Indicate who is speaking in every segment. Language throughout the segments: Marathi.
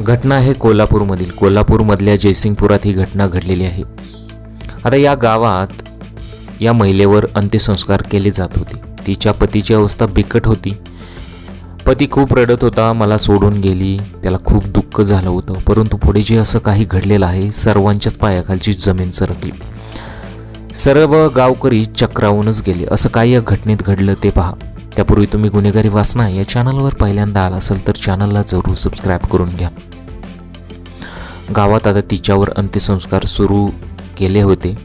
Speaker 1: घटना आहे कोल्हापूरमधील. कोल्हापूरमधल्या जयसिंगपुरात ही घटना घडलेली आहे. आता या गावात या महिलेवर अंत्यसंस्कार केले जात होते. तिच्या पतीची अवस्था बिकट होती. पती खूप रडत होता मला सोडून गेली. त्याला खूप दुःख झालं होतं. परंतु पुढे जे असं काही घडलेलं आहे सर्वांच्याच पायाखालची जमीन सरकली. सर्व गावकरी चक्रावूनच गेले. असं काय या घटनेत घडलं ते पहा. त्यापूर्वी तुम्ही गुन्हेगारी वाचना या चॅनलवर पहिल्यांदा आला असेल तर चॅनलला जरूर सबस्क्राईब करून घ्या. गावात आता तिच्यावर अंत्यसंस्कार सुरू केले होते.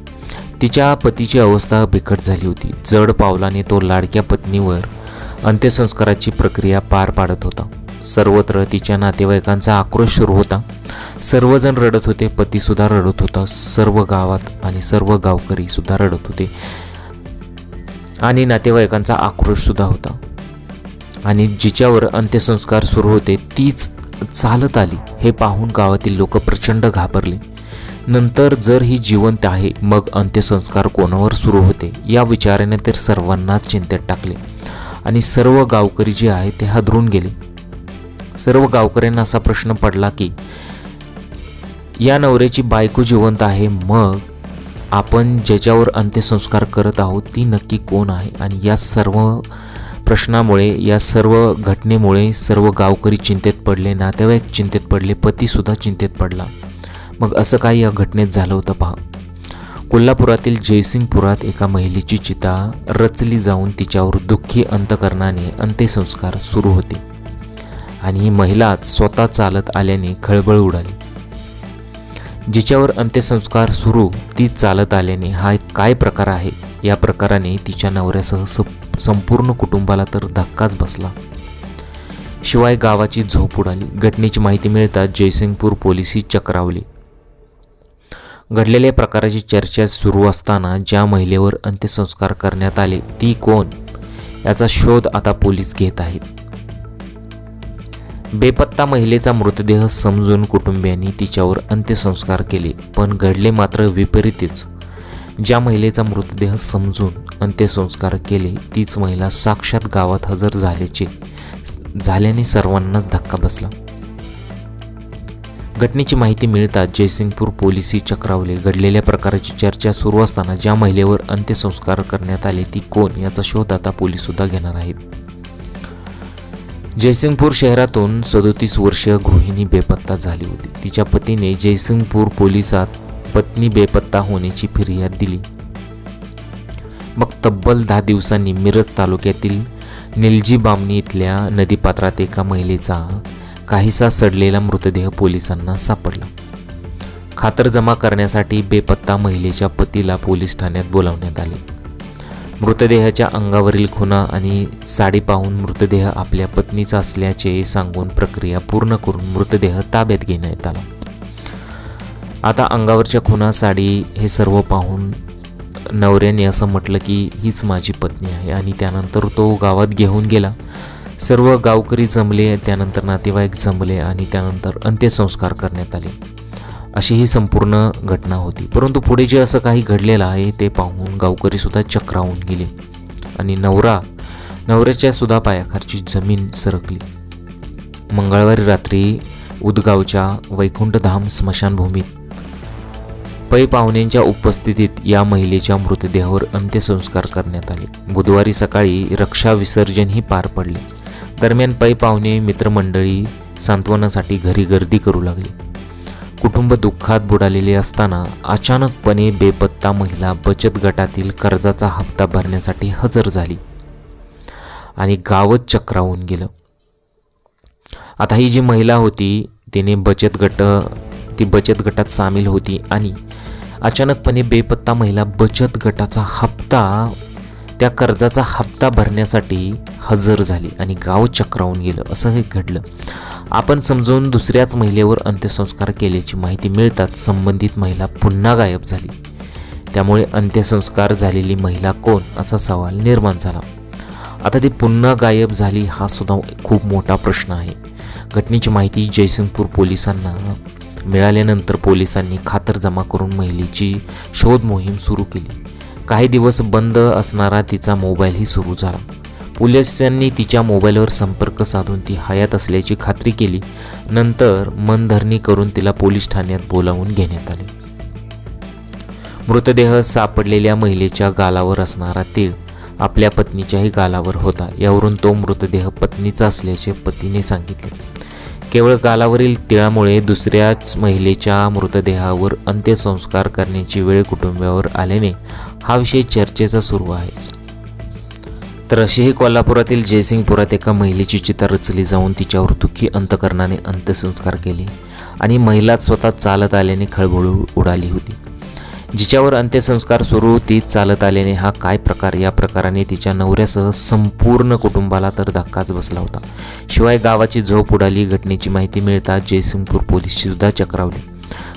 Speaker 1: तिच्या पतीची अवस्था बिकट झाली होती. जड पावलाने तो लाडक्या पत्नीवर अंत्यसंस्काराची प्रक्रिया पार पाडत होता. सर्वत्र तिच्या नातेवाईकांचा आक्रोश सुरू होता. सर्वजण रडत होते. पतीसुद्धा रडत होता. सर्व गावात आणि सर्व गावकरीसुद्धा रडत होते. आणि नातेवाईकांचा आक्रोशसुद्धा होता. आणि जिच्यावर अंत्यसंस्कार सुरू होते तीच चालत आली. हे पाहून गावातील लोक प्रचंड घाबरले. नंतर जर ही जिवंत आहे मग अंत्यसंस्कार कोणावर सुरू होते या विचाराने तर सर्वांनाच चिंतेत टाकले. आणि सर्व गावकरी जे आहे ते हादरून गेले. सर्व गावकऱ्यांना असा प्रश्न पडला की या नवऱ्याची बायको जिवंत आहे मग आपण ज्याच्यावर अंत्यसंस्कार करत आहोत ती नक्की कोण आहे? आणि या सर्व प्रश्नामुळे या सर्व घटनेमुळे सर्व गावकरी चिंतेत पडले नातेवाईक चिंतेत पडले पतीसुद्धा चिंतेत पडला. मग असं काही या घटनेत झालं होतं पहा. कोल्हापुरातील जयसिंगपुरात एका महिलेची चिता रचली जाऊन तिच्यावर दुःखी अंतकरणाने अंत्यसंस्कार सुरू होते. आणि ही महिलाच स्वतः चालत आल्याने खळबळ उडाली. जिच्यावर अंत्यसंस्कार सुरू ती चालत आल्याने हा एक काय प्रकार आहे? या प्रकाराने तिच्या नवऱ्यासह संपूर्ण कुटुंबाला तर धक्काच बसला. शिवाय गावाची झोप उडाली. घटनेची माहिती मिळताच जयसिंगपूर पोलिसी चक्रावली. घडलेल्या प्रकाराची चर्चा सुरू असताना ज्या महिलेवर अंत्यसंस्कार करण्यात आले ती कोण? याचा शोध आता पोलीस घेत आहेत. बेपत्ता महिलेचा मृतदेह समजून कुटुंबियांनी तिच्यावर अंत्यसंस्कार केले पण घडले मात्र विपरीतच. ज्या महिलेचा मृतदेह समजून अंत्यसंस्कार केले तीच महिला साक्षात गावात हजर झाल्याचे झाल्याने सर्वांनाच धक्का बसला. घटनेची माहिती मिळताच जयसिंगपूर पोलिसही चक्रावले घडलेल्या प्रकाराची चर्चा सुरू असताना ज्या महिलेवर अंत्यसंस्कार करण्यात आले ती कोण याचा शोध आता पोलीससुद्धा घेणार आहेत. जयसिंगपूर शहरातून सदोतीस वर्ष गृहिणी बेपत्ता झाली होती. तिच्या पतीने जयसिंगपूर पोलिसात पत्नी बेपत्ता होण्याची फिर्याद दिली. मग तब्बल दहा दिवसांनी मिरज तालुक्यातील निलजी बामणी इथल्या नदीपात्रात एका महिलेचा काहीसा सडलेला मृतदेह पोलिसांना सापडला. खातर जमा करण्यासाठी बेपत्ता महिलेच्या पतीला पोलीस ठाण्यात बोलावण्यात आले. मृतदेहाच्या अंगावरील खुणा आणि साडी पाहून मृतदेह आपल्या पत्नीचा असल्याचे सांगून प्रक्रिया पूर्ण करून मृतदेह ताब्यात घेण्यात आला. आता अंगावरच्या खुणा साडी हे सर्व पाहून नवऱ्याने असं म्हटलं की हीच माझी पत्नी आहे. आणि त्यानंतर तो गावात घेऊन गेला. सर्व गावकरी जमले त्यानंतर नातेवाईक जमले आणि त्यानंतर अंत्यसंस्कार करण्यात आले. अशी ही संपूर्ण घटना होती. परंतु पुढे जे असं काही घडलेलं आहे ते पाहून गावकरीसुद्धा चक्रावून गेले आणि नवरा नवऱ्याच्या सुद्धा पायाखालची जमीन सरकली. मंगळवारी रात्री उदगावच्या वैकुंठधाम स्मशानभूमीत पै पाहुण्यांच्या उपस्थितीत या महिलेच्या मृतदेहावर अंत्यसंस्कार करण्यात आले. बुधवारी सकाळी रक्षा विसर्जनही पार पडले. दरम्यान पै पाहुणे मित्रमंडळी सांत्वनासाठी घरी गर्दी करू लागली. कुटुंब दुःखात बुडालेले असताना अचानकपणे बेपत्ता महिला बचत गटातील कर्जाचा हप्ता भरण्यासाठी हजर झाली आणि गावच चक्रावून गेलं. आता ही जी महिला होती तिने बचत गट ती बचत गटात सामील होती आणि अचानकपणे बेपत्ता महिला बचत गटाचा हप्ता त्या कर्जाचा हप्ता भरण्यासाठी हजर झाली आणि गाव चक्रावून गेलं. असं हे घडलं. आपण समजून दुसऱ्याच महिलेवर अंत्यसंस्कार केल्याची माहिती मिळताच संबंधित महिला पुन्हा गायब झाली. त्यामुळे अंत्यसंस्कार झालेली महिला कोण असा सवाल निर्माण झाला. आता ती पुन्हा गायब झाली हा सुद्धा खूप मोठा प्रश्न आहे. घटनेची माहिती जयसिंगपूर पोलिसांना मिळाल्यानंतर पोलिसांनी खातरजमा करून महिलेची शोध मोहीम सुरू केली. काही दिवस बंद असणारा तिचा मोबाईलही सुरू झाला. पोलिसांनी तिच्या मोबाईलवर संपर्क साधून ती हयात असल्याची खात्री केली. नंतर मनधरणी करून तिला पोलीस ठाण्यात बोलावून घेण्यात आले. मृतदेह सापडलेल्या महिलेच्या गालावर असणारा तीळ आपल्या पत्नीच्याही गालावर होता. यावरून तो मृतदेह पत्नीचा असल्याचे पतीने सांगितले. केवळ गालावरील तिळामुळे दुसऱ्याच महिलेच्या मृतदेहावर अंत्यसंस्कार करण्याची वेळ कुटुंबियावर आल्याने हा विषय चर्चेचा सुरू आहे. तर अशीही कोल्हापुरातील जयसिंगपुरात एका महिलेची चिता रचली जाऊन तिच्यावर दुःखी अंतकरणाने अंत्यसंस्कार केले आणि महिला स्वतः चालत आल्याने खळबळ उडाली होती. जिच्यावर अंत्यसंस्कार सुरू ती चालत आल्याने हा काय प्रकार? या प्रकाराने तिच्या नवऱ्यासह संपूर्ण कुटुंबाला तर धक्काच बसला होता. शिवाय गावाची झोप उडाली घटनेची माहिती मिळताच जयसिंगपूर पोलीस सुद्धा चक्रावले.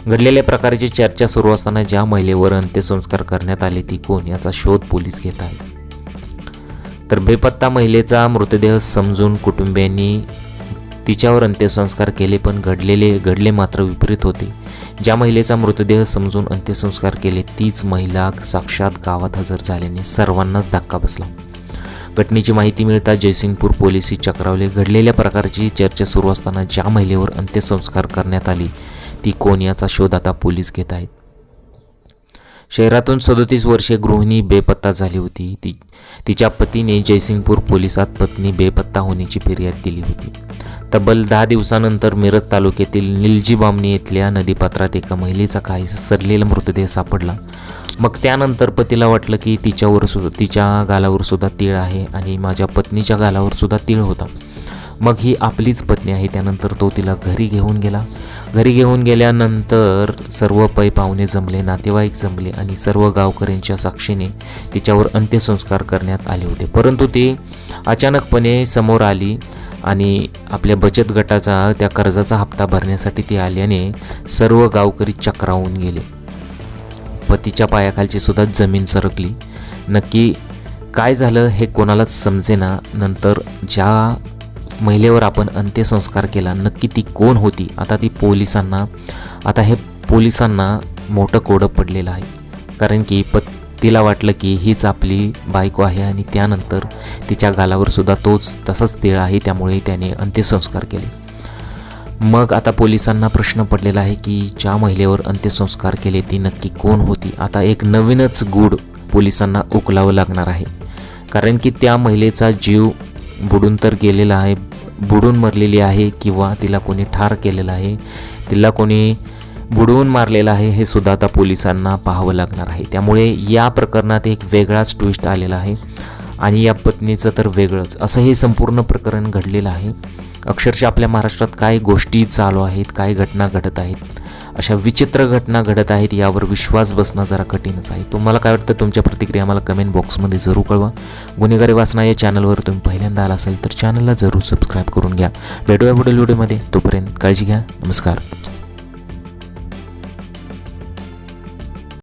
Speaker 1: घडलेल्या प्रकारची चर्चा सुरू असताना ज्या महिलेवर अंत्यसंस्कार करण्यात आले ती कोण? याचा शोध पोलीस घेत आहेत. तर बेपत्ता महिलेचा मृतदेह समजून कुटुंबियांनी तिच्यावर अंत्यसंस्कार केले पण घडलेले घडले मात्र विपरीत होते. ज्या महिलेचा मृतदेह समजून अंत्यसंस्कार केले तीच महिला साक्षात गावात हजर झाल्याने सर्वांनाच धक्का बसला. घटनेची माहिती मिळता जयसिंगपूर पोलिसी चक्रावले. घडलेल्या प्रकारची चर्चा सुरू असताना ज्या महिलेवर अंत्यसंस्कार करण्यात आली ती कोण याचा शोध आता पोलीस घेत आहेत. शहरातून सदोतीस वर्षे गृहिणी बेपत्ता झाली होती. ती तिच्या पतीने जयसिंगपूर पोलिसात पत्नी बेपत्ता होण्याची फिर्याद दिली होती. तब्बल दहा दिवसानंतर मिरज तालुक्यातील निलजी बामणी येथल्या नदीपात्रात एका महिलेचा काही सरलेला मृतदेह सापडला. मग त्यानंतर पतीला वाटलं की तिच्यावर सुद्धा तिच्या गालावर सुद्धा तीळ आहे आणि माझ्या पत्नीच्या गालावर सुद्धा तीळ होता. मग ही आपलीच पत्नी आहे. त्यानंतर तो तिला घरी घेऊन गेला. घरी घेऊन गेल्यानंतर सर्व पै पाहुणे जमले नातेवाईक जमले आणि सर्व गावकऱ्यांच्या साक्षीने तिच्यावर अंत्यसंस्कार करण्यात आले होते. परंतु ती अचानकपणे समोर आली आणि आपल्या बचत गटाचा त्या कर्जाचा हप्ता भरण्यासाठी ती आल्याने सर्व गावकरी चक्रावून गेले. पतीच्या पायाखालची सुद्धा जमीन सरकली. नक्की काय झालं हे कोणालाच समजेना. नंतर ज्या महिलेवर आपण अंत्यसंस्कार केला. नक्की ती कोण होती? आता ती पोलिसांना आता हे पोलिसांना मोठं कोडं पडलेलं आहे. कारण की पतीला वाटलं की हीच आपली बायको आहे आणि त्यानंतर तिच्या गालावर सुद्धा तोच तसाच तिळ आहे त्यामुळे त्याने अंत्यसंस्कार केले. मग आता पोलिसांना प्रश्न पडलेला आहे की ज्या महिलेवर अंत्यसंस्कार केले ती नक्की कोण होती? आता एक नवीनच गूढ पोलिसांना उकलावं लागणार आहे. कारण की त्या महिलेचा जीव बुडून तर गेलेला आहे बुडून मरलेली आहे किंवा तिला कोणी ठार केलेलं आहे तिला कोणी बुडवून मारलेलं आहे हे सुद्धा आता पोलिसांना पाहावं लागणार आहे. त्यामुळे या प्रकरणात एक वेगळाच ट्विस्ट आलेला आहे आणि या पत्नीचं तर वेगळंच. असं हे संपूर्ण प्रकरण घडलेलं आहे. अक्षरशः आपल्या महाराष्ट्रात काय गोष्टी चालू आहेत काय घटना घडत आहेत अशा विचित्र घटना घडत आहेत यावर विश्वास बसणं जरा कठीणच आहे. तुम्हाला काय वाटतं? तुमच्या प्रतिक्रिया मला कमेंट बॉक्समध्ये जरूर कळवा. गुन्हेगारी वाचना या चॅनलवर तुम्ही पहिल्यांदा आला असेल तर चॅनलला जरूर सबस्क्राईब करून घ्या. भेटूया पुढील व्हिडिओमध्ये तोपर्यंत काळजी घ्या. नमस्कार.